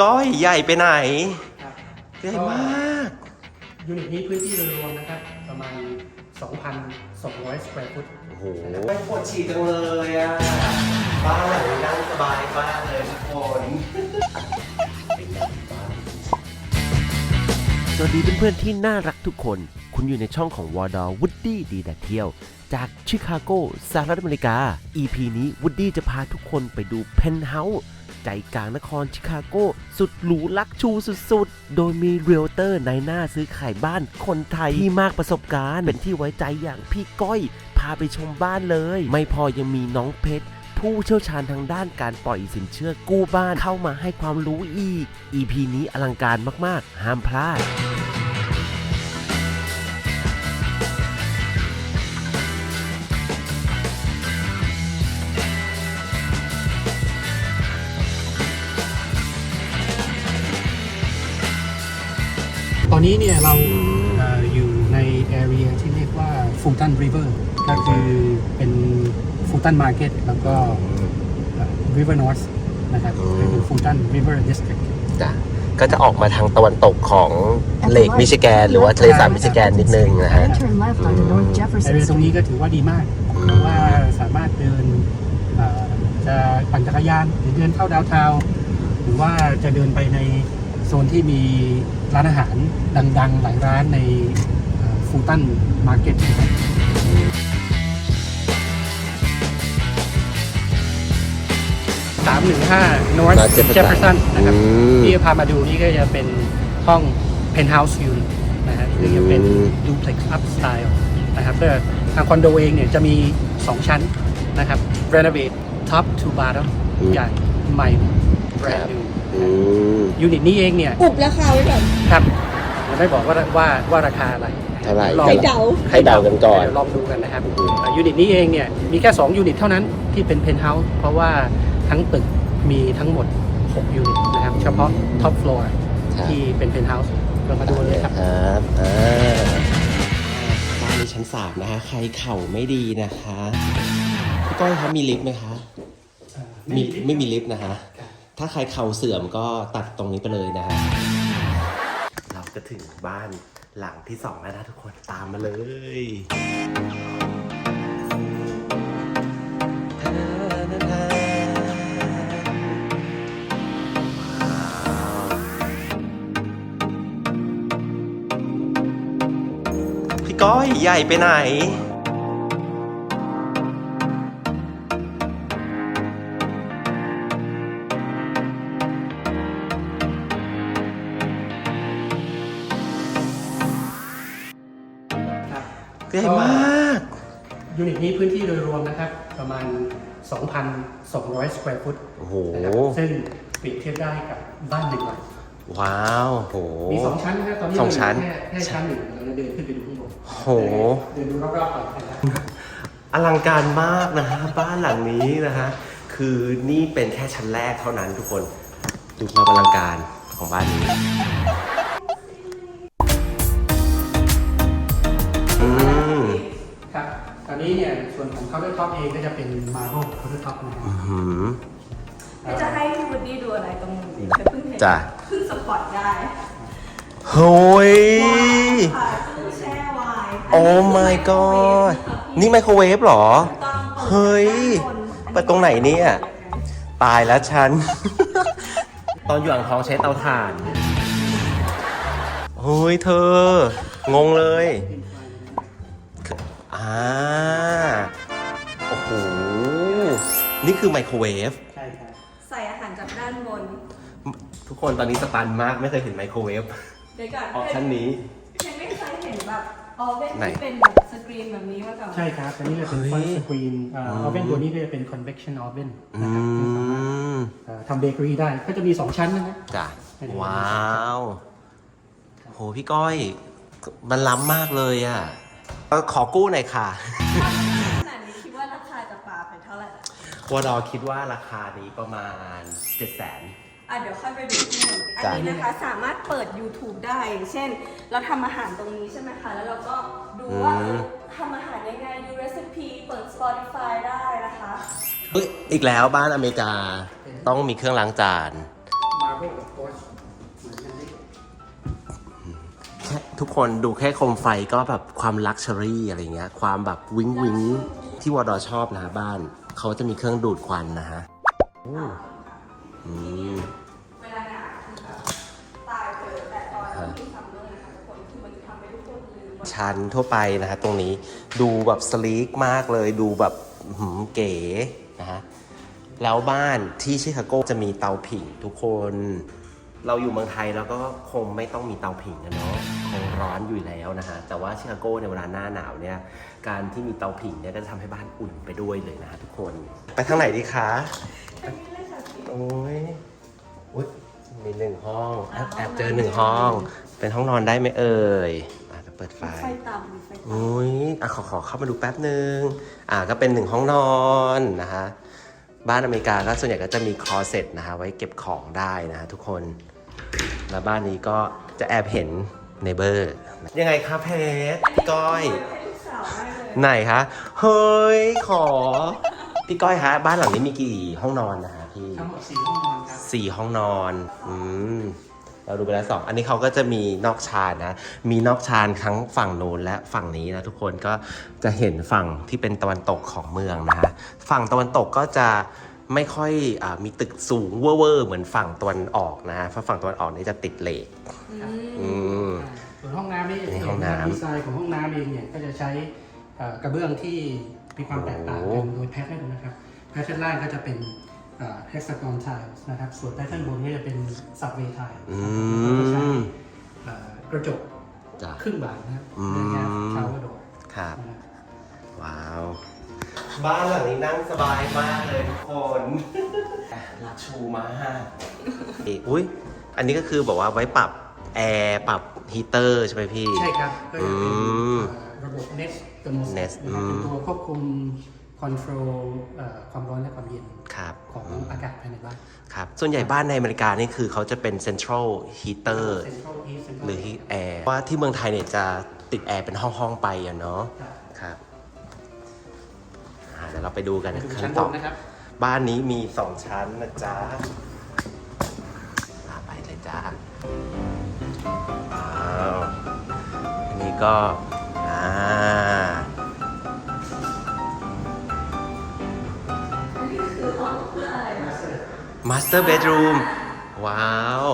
ก้อยใหญ่ไปไหนครับใหญ่มาก ยูนิตนี้พื้นที่โดยรวมนะครับ ประมาณ 2,200สแควร์ฟุตโอ้โหปวดฉี่จังเลยอะ บ้านหลังนี้นั่งสบายมากเลยทุกคนสวัสดีเพื่อนๆที่น่ารักทุกคน คุณอยู่ในช่องของวอร์ดอวูดดี้ดีแต่เที่ยว จากชิคาโกสหรัฐอเมริกา EP นี้วูดดี้จะพาทุกคนไปดูเพนท์เฮาส์ ใจกลางนครชิคาโก สุดหรูลักชูสุดๆ โดยมีเรียลเตอร์ในหน้าซื้อขายบ้านคนไทยที่มากประสบการณ์ เป็นที่ไว้ใจอย่างพี่ก้อย พาไปชมบ้านเลย ไม่พอยังมีน้องเพชรผู้เชี่ยวชาญทางด้านการปล่อยสินเชื่อกู้บ้านเข้ามาให้ความรู้อีก EP นี้อลังการมากๆ ห้ามพลาด นนี้เนี่ยเราเอ่ออยู่ใน area ที่เรียกว่า Fulton River ก็คือเป็น Fulton Market แล้วก็เอ่อ River North นะครับอืมเป็น Fulton River District จ้ะก็จะออกมาทางตะวันตกของเลกมิชิแกน หรือว่าทะเลสาบมิชิแกนนิดนึงนะฮะ Then turn left onto North Jefferson แอเรียตรง Street. นี้ก็ถือว่าดีมากเพราะว่าสามารถเดินเอ่อจะปั่นจักรยานหรือเดินเข้าดาวน์ทาวน์หรือว่าจะเดินไปในโซนที่มี ร้านอาหารดังๆ หลายร้านในฟูตันมาร์เก็ตสามหนึ่งห้า North North Jefferson Jefferson นะครับอืมที่จะพามาดูนี่ก็จะเป็นห้อง penthouse unit นะฮะหรือจะเป็นอืม duplex up style นะครับก็ทางคอนโดเองเนี่ยจะมี 2 ชั้นนะครับ renovate top to bottom อืมอย่างใหม่ brand new อืม ยูนิตนี้เองเนี่ยอุบราคาไว้ก่อนครับยังไม่บอกว่าว่าว่าราคาอะไรเท่าไหร่ลองให้เดาให้เดากันก่อนเดี๋ยวลองดูกันนะครับอ่ายูนิตนี้เองเนี่ยมีแค่ 2 ยูนิตเท่านั้นที่เป็น penthouse เพราะว่าทั้งตึกมีทั้งหมด 6 ยูนิตนะครับ เฉพาะ top floor ครับที่เป็น penthouse เรามาดูเลยครับครับอ่าบ้านนี้ชั้นสามนะคะ ใครเข่าไม่ดีนะคะพี่ก้อยครับมีลิฟต์ไหมคะ มีไม่มีลิฟต์นะคะ ถ้าใครเข่าเสื่อมก็ตัดตรงนี้ไปเลยนะฮะ เราจะถึงบ้านหลังที่สองแล้วนะทุกคนตามมาเลย พี่ก้อยใหญ่ไปไหนากยูนิตนี้พื้นที่โดยรวมนะครับ ประมาณ 2,200 สแควร์ฟุตโอ้โห นะครับซึ่งเปรียบเทียบได้กับบ้านหนึ่งหลังว้าวโห มีสองชั้นนะครับตอนนี้สองชั้น เราอยู่แค่แค่ชั้นหนึ่งเราจะเดินขึ้นไปดูข้างบนโห เดินดูรอบๆก่อนนะครับอลังการมากนะฮะบ้านหลังนี้นะฮะคือนี่เป็นแค่ชั้นแรกเท่านั้นทุกคน ดูความอลังการของบ้านนี้ นนี้เนี่ยส่วนของ countertop เองก็จะเป็น marble countertop นะครับอื้อหือจะให้พี่วูดดี้ดูอะไรตรงนี้เพิ่งเห็นจ้ะเพิ่งสปอตได้โฮ้ยค่ะตู้แช่ไวน์โอ้ my god นี่ไมโครเวฟเหรอต้องเฮ้ยเปิดตรงไหนเนี่ย ตายแล้วฉัน ตอนอยู่อ่างทองใช้เตาถ่าน เฮ้ยเธอ งงเลย อ่า โอ้โห นี่คือไมโครเวฟ ใช่ครับใส่อาหารจากด้านบน ทุกคนตอนนี้สตันมากไม่เคยเห็นไมโครเวฟเดี๋ยวก่อนออปชั่นนี้ ฉันไม่เคยเห็นแบบออเว่นไหน ที่เป็นแบบสกรีนแบบนี้มาก่อนใช่ครับอันนี้จะเป็นเฮ้ฟอนยต์สกรีนเอ่ออเวนตัวนี้ก็จะเป็น convection oven อืนะครับซึ่งสามารถมเอ่อทำเบเกอรี่ได้ก็จะมี 2 ชั้นนะครับจ้ะให้ดูว้าว โห พี่ก้อย มันล้ำมากเลยอะ เอ่อขอกู้หน่อยค่ะ ขนาดนี้คิดว่าราคาจะปาไปเท่าไหร่อะวดอคิดว่าราคานี้ประมาณ7 0 0 0 0นอะเดี๋ยวค่อยไปดูที่บนอันจ้ะ นี้นะคะสามารถเปิด YouTube ได้ เช่น เราทำอาหารตรงนี้ใช่ไหมคะ แล้วเราก็ดูว่าเออทำอาหารยังไงดู recipe เปิด Spotify ได้นะคะ เฮ้ยอีกแล้วบ้านอเมริกาต้องมีเครื่องล้างจาน มาโบกั ทุกคนดูแค่โคมไฟก็แบบความลักชัวรี่อะไรเงี้ย ความแบบวิงวิงที่วอดอชอบนะฮะบ้าน เขาจะมีเครื่องดูดควันนะฮะโอ้อืมเวลาหนาวคือแบบตายไปเลยแต่ตอนที่มีซัมเมอร์นะคะทุกคนคือมันจะทำให้ทุกคนลืมว่าชั้นทั่วไปนะฮะตรงนี้ดูแบบสลีกมากเลยดูแบบหืมเก๋นะฮะแล้วบ้านที่ชิคาโกจะมีเตาผิงทุกคน เราอยู่เมืองไทยแล้วก็คงไม่ต้องมีเตาผิงนะเนาะคงร้อนอยู่แล้วนะฮะ แต่ว่าชิคาโกในยเวลาหน้าหนาวเนี่ย การที่มีเตาผิงเนี่ยก็จะทำให้บ้านอุ่นไปด้วยเลยนะฮะทุกคน ไปทางไหนดีคะ อันนี้เลยค่ะพี่โอ้ยอุ๊ยมีหนึ่งห้องแอบแอบเจอหนึ่งห้อง เป็นห้องนอนได้ไหมเอ่ยอาจจะเปิดไฟ ไฟต่ำมีไฟต่ำอุ้ยอะขอขอเข้ามาดูแป๊บหนึ่งอ่าก็เป็นหนึ่งห้องนอนนะคะ บ้านอเมริกาก็ส่วนใหญ่ก็จะมีคลอเซ็ตนะคะไว้เก็บของได้นะฮะทุกคน แล้วบ้านนี้ก็จะแอบเห็นเนเบอร์ ยังไงคะเพชรก้อยให้ลูกสาวได้เลยไหนคะ เฮ้ย ขอ พี่ก้อยฮะบ้านหลังนี้มีกี่ห้องนอนนะฮะพี่ทั้งหมดสี่ห้องนอนครับสี่ห้องนอน อืมเราดูไปแล้วสองอันนี้เขาก็จะมีนอกชานนะ มีนอกชานทั้งฝั่งโน้นและฝั่งนี้นะทุกคนก็จะเห็นฝั่งที่เป็นตะวันตกของเมืองนะฮะ ฝั่งตะวันตกก็จะ ไม่ค่อยอามีตึกสูงเวอร์ๆเหมือนฝั่งตะวันออกนะฮะเพราะฝั่งตะวันออกนี่จะติดเหล็กอืมอืมส่วนห้องน้ำนี่นี่ห้องน้ำดีไซน์ของห้องน้ำเองเนี่ยก็จะใช้เอ่อกระเบื้องที่มีความแตกต่างโอ้กันโดยแพทเทิร์นนะครับแพทเทิร์นล่างก็จะเป็นเฮกซากอนไทล์นะครับ ส่วนแพทเทิร์นบนก็จะเป็นสับเวไทล์อืมกระจกจ้ะครึ่งบานนะครับอืมนะครับชาวเวอร์โดครับนะครับ ว้าว บ้านหลังนี้นั่งสบายมากเลยทุกคนลักชูมากอุ้ยอันนี้ก็คือบอกว่าไว้ปรับแอร์ปรับฮีเตอร์ใช่ไหมพี่ ใช่ครับก็จะเป็นอืมเอ่อระบบ Nest Thermostat Nest นะครับเป็นอืมตัวควบคุมคอนโทรลความร้อนและความเย็นครับของอากาศภายในบ้าน ครับ ส่วนใหญ่บ้านในอเมริกานี่คือเขาจะเป็น central heater Central East Central หรือ heat air ว่าที่เมืองไทยเนี่ยจะติดแอร์เป็นห้อง ๆ ไปอะเนาะครับครับอ่า เดี๋ยวเราไปดูกันไปดูขั้ชั้นนบต่อนนะครับ บ้านนี้มีสองชั้นนะจ๊ะอ่าไปเลยจ้าว้าวอันนี้ก็อ่านี่คือห้องเพื่ออะไรนะ Master Bedroom ว้าว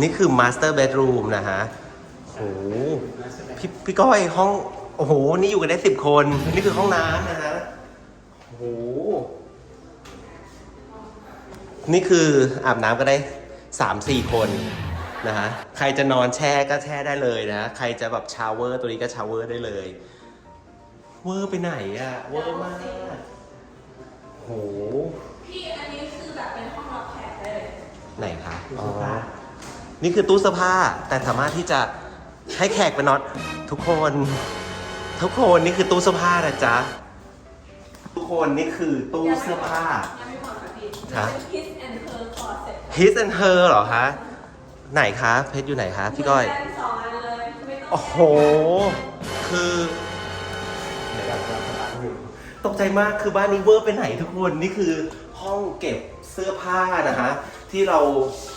นี่คือ Master Bedroom นะฮะโหพี่พี่ก้อยห้อง โอ้โห นี่อยู่กันได้สิบคน นี่คือห้องน้ำนะฮะ โอ้โห นี่คืออาบน้ำก็ได้สามสี่คนนะฮะ ใครจะนอนแช่ก็แช่ได้เลยนะ ใครจะแบบชาวเวอร์ตัวนี้ก็ชาวเวอร์ได้เลย เวอร์ไปไหนอะเวอร์มากโหพี่อันนี้คือแบบเป็นห้องรับแขกได้เลยไหนคะตู้อ๋อเสื้อผ้านี่คือตู้เสื้อผ้า แต่สามารถที่จะให้แขกไปนอนทุกคน ทุกคนนี่คือตู้เสื้อผ้านะจ๊ะ ทุกคนนี่คือตู้เสื้อผ้ายังไม่หมดค่ะพี่ครับเป็น Kiss and Her Closet His and Her เหรอคะ ไหนคะเพชรอยู่ไหนคะพี่ก้อย เหมืนกันสองอันเลยไม่ต้องโอ้โห คือตกใจมากคือบ้านนี้เวอร์ไปไหนทุกคน นี่คือห้องเก็บเสื้อผ้านะฮะ ที่เรา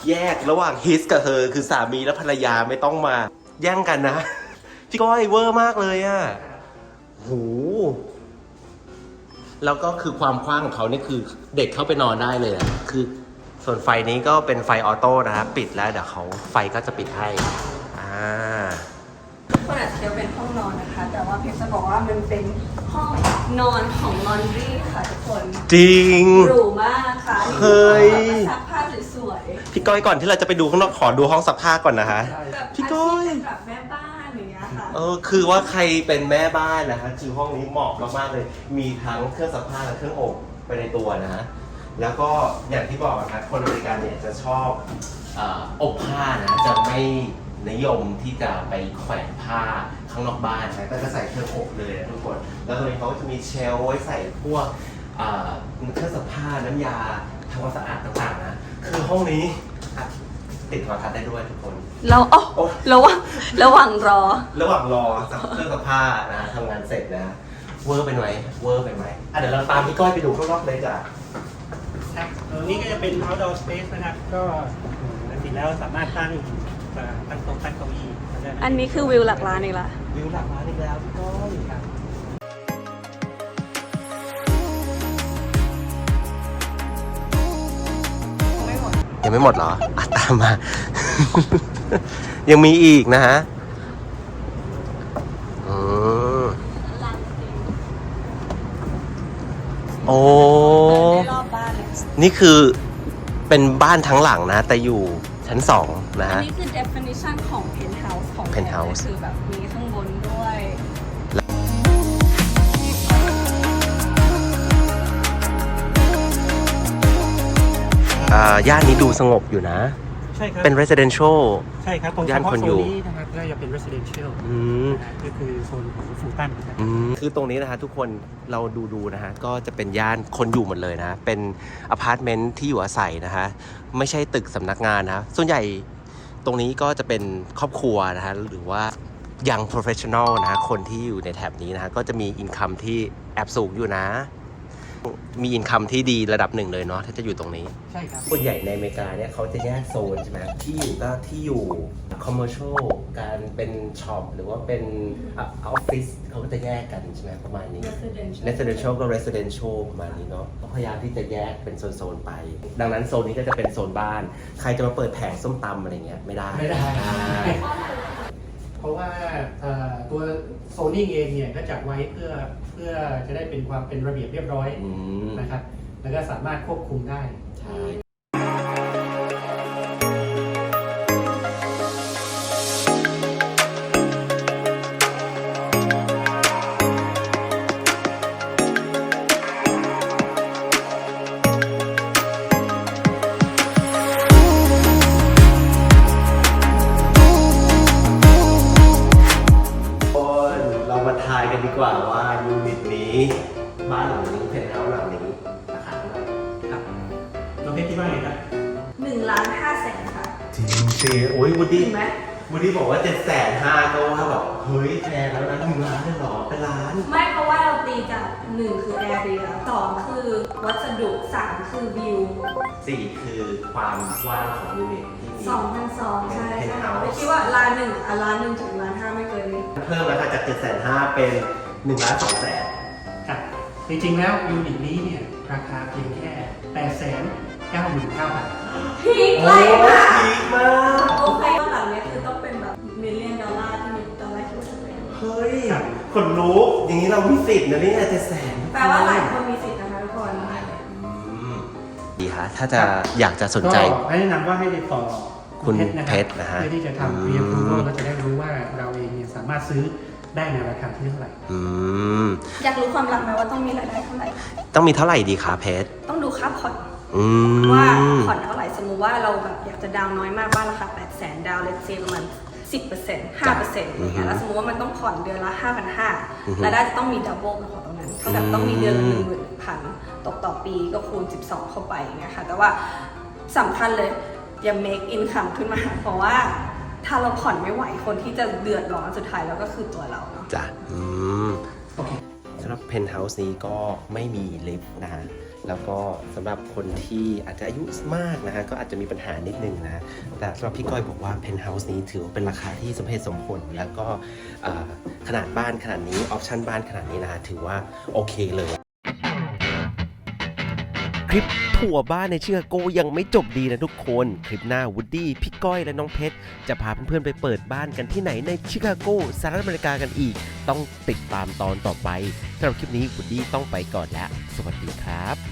แยกระหว่างฮิสกับเธอ คือสามีและภรรยาไม่ต้องมาแย่งกันนะ พี่ก้อยเวอร์มากเลยอะโหแล้วก็คือความกว้างของเขานี่คือเด็กเข้าไปนอนได้เลยอะคือส่วนไฟนี้ก็เป็นไฟออโต้นะครับปิดแล้วเดี๋ยวเขาไฟก็จะปิดให้ อ่าทุกคนอาจจะคิดว่าเป็นห้องนอนนะคะ แต่ว่าเพชรจะบอกว่ามันเป็นห้องนอนของลอนดรีค่ะทุกคนจริง หรูมากค่ะเฮ้ยนี่คือแบบซักผ้าสวยพี่ก้อยก่อนที่เราจะไปดูข้างนอกขอดูห้องซักผ้าก่อนนะคะใช่ๆแบบพี่ก้อยาชีพเป็นแบบแม่บ้าน อย่างเออคือว่าใครเป็นแม่บ้านนะฮะคือห้องนี้เหมาะมากๆเลย มีทั้งเครื่องซักผ้าและเครื่องอบไปในตัวนะฮะแล้วก็อย่างที่บอกนะครับคนอเมริกันเนี่ยจะชอบเอออบผ้านะจะไม่นิยมที่จะไปแขวนผ้าข้างนอกบ้านนะก็จะใส่เครื่องอบเลยนะทุกคน แล้วตรงนี้เขาก็จะมีเชลไว้ใส่พวกเอ่อเครื่องซักผ้าน้ำยาทำความสะอาดต่างๆนะคือห้องนี้ ติดโทรทัศน์ได้ด้วยทุกคน เราอ๋อโอ๊ยระหว่างระหว่างรอ ระหว่างรอซักเครื่องซักผ้านะทำงานเสร็จนะ เวอร์ไปไหมเวอร์ไปไหมอะเดี๋ยวเราตามพี่ก้อยไปดูข้างนอกเลยจ้ะครับเออนี่ก็จะเป็น outdoor space นะครับ ก็ปกติแล้วสามารถตั้งเอ่อตั้งโต๊ะตั้งเก้าอี้ได้อันนี้คือวิวหลักล้านอีกละ วิวหลักร้านอีกแล้วพี่ก้อยครับ ยังไม่หมดเหรออะตามมา ยังมีอีกนะฮะอืมโอ้ รอบบ้านเลยนี่คือเป็นบ้านทั้งหลังนะ แต่อยู่ชั้นสองนะอันฮะ นี้คือ definition ของ penthouse ของ Penthouse คือแบบมี อ่าย่านนี้ดูสงบอยู่นะ ใช่ครับเป็น residential ใช่ครับตรงเฉย่านพาะคนโซอยู่ นนี้นะครับก็จะเป็น residential อืม นะฮะก็คือโซนของฟูตันนะครับอืมคือตรงนี้นะฮะทุกคนเราดูดูๆนะฮะก็จะเป็นย่านคนอยู่หมดเลยนะเป็นอพาร์ตเมนต์ที่อยู่อาศัยนะฮะไม่ใช่ตึกสำนักงานนะส่วนใหญ่ตรงนี้ก็จะเป็นครอบครัวนะฮะหรือว่ายัง professional นะฮะคนที่อยู่ในแถบนี้นะฮะก็จะมีอินคัมที่แอบสูงอยู่นะ มีอินคัมที่ดีระดับหนึ่งเลยเนาะถ้าจะอยู่ตรงนี้ ใช่ครับส่วนใหญ่ในอเมริกาเนี่ยเขาจะแยกโซนใช่ไหมที่อยู่ก็ที่อยู่ commercial การเป็นช็อปหรือว่าเป็นออฟฟิศเขาก็จะแยกกันใช่ไหมประมาณนี้ residential residential ก็ residential ประมาณนี้เนาะก็พยายามที่จะแยกเป็นโซน ๆ ไป ดังนั้นโซนนี้ก็จะเป็นโซนบ้าน ใครจะมาเปิดแผงส้มตำอะไรเงี้ยไม่ได้ ไม่ได้อ่า เพราะว่าเอ่อตัวโซนิ่งเองเนี่ยก็จัดไว้เพื่อเพื่อจะได้เป็นความเป็นระเบียบเรียบร้อยอืมนะครับ แล้วก็สามารถควบคุมได้ งนี้เพนท์เฮาส์หลังนี้ราคาเท่าไหร่ครับน้องเพชรคิดว่าไงครับหนึ่งล้านห้าแสนค่ะจริงสิโอ้ยวูดดี้จริงไหมวูดดี้บอกว่าเจ็ดแสนห้าก็ว่าแบบเฮ้ยแพงแล้วนะหนึ่งล้านเลยเหรอเป็นล้าน ไม่เพราะว่าเราตีจากหนึ่งคือ area สองคือวัสดุสามคือวิวสี่คือความกว้างของยูนิตที่มี สองพันสองใช่เป็นใช่ penthouse ไม่คิดว่าล้านหนึ่งอะล้านหนึ่งถึงล้านห้าไม่เกินนี้เพิ่มราคาจากเจ็ดแสนห้าเป็นหนึ่งล้านสองแสนครับ จริงๆแล้วยูนิตนี้เนี่ยราคาเพียงแค่8 9 9 0 0 0 บาท พีคโอ้เลยมากพีคมาก โอเคว่าหลังเนี้ยคือต้องเป็นแบบมิลเลียนดอลลาร์ที่มีตอนแรกคิดว่าจะเป็นเฮ้ยคนรู้อย่างนี้เรามีสิทธิ์นะเนี่ยเจ็ดแสนแปลว่าหลายคนมีสิทธิ์นะคะทุกคนดีฮะถ้าจะอยากจะสนใจ ก็แนะนำว่าให้ติดต่อคุณนะเพรับชรนะฮะเพื่อที่จะทำ pre approval ก็จะได้รู้ว่าเราเองเนี่ยสามารถซื้อ ได้ในราคาที่เท่าไหร่ อืม อยากรู้ความหลักไหมว่าต้องมีรายได้เท่าไหร่ ต้องมีเท่าไหร่ดีคะเพชรต้องดูค่าผ่อนอืมว่าผ่อนเท่าไหร่ สมมุติว่าเราแบบอยากจะดาวน์น้อยมากบ้านราคา 8 0 0แสนดาวน์เลทเซประมาณ10% 5%อย่างเงี้ยแล้วสมมติว่ามันต้องผ่อนเดือนละ5,500แล้วได้จะต้องมีดับเบิลของตรงนั้นเท่ากับต้องมีเดือนละหนึ่งหมื่นพันตกต่อปีก็คูณ12เข้าไปอย่างเงี้ยค่ะ แต่ว่าสำคัญเลยอย่า make income ขึ้นมา เพราะว่า ถ้าเราผ่อนไม่ไหวคนที่จะเดือดร้อนสุดท้ายแล้วก็คือตัวเราเนาะจ้ะอืมโอเคสำหรับเพนท์เฮาส์นี้ก็ไม่มีลิฟต์นะฮะ แล้วก็สำหรับคนที่อาจจะอายุมากนะฮะ ก็อาจจะมีปัญหานิดนึงนะฮะแต่สำหรับพี่ก้อยบอกว่าเพนท์เฮาส์นี้ถือว่าเป็นราคาที่สมเหตุสมผล แล้วก็เอ่อขนาดบ้านขนาดนี้ ออปชั่นบ้านขนาดนี้นะฮะ ถือว่าโอเคเลย คลิปทัวบ้านในชิคาโกยังไม่จบดีนะทุกคน คลิปหน้าวูดดี้พี่ก้อยและน้องเพชร จะพาเพื่อนๆไปเปิดบ้านกันที่ไหนในชิคาโกสหรัฐอเมริกากันอีก ต้องติดตามตอนต่อไปสำหรับคลิปนี้วูดดี้ต้องไปก่อนแล้ว สวัสดีครับ